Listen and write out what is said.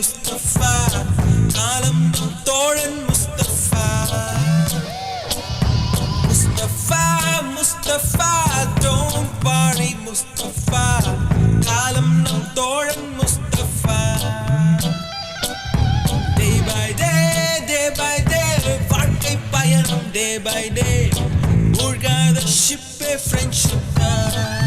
முஸ்தபா காலம் தோழன் முஸ்தபா. முஸ்தபா முஸ்தபா தோம்பாழை முஸ்தபா காலம் நம் தோழன் Mustafa. Day by day day by day வாழ்க்கை பயணம் டே பை டே. மூழ்காத ஷிப்பே ஃப்ரெண்ட்ஷிப் தான்.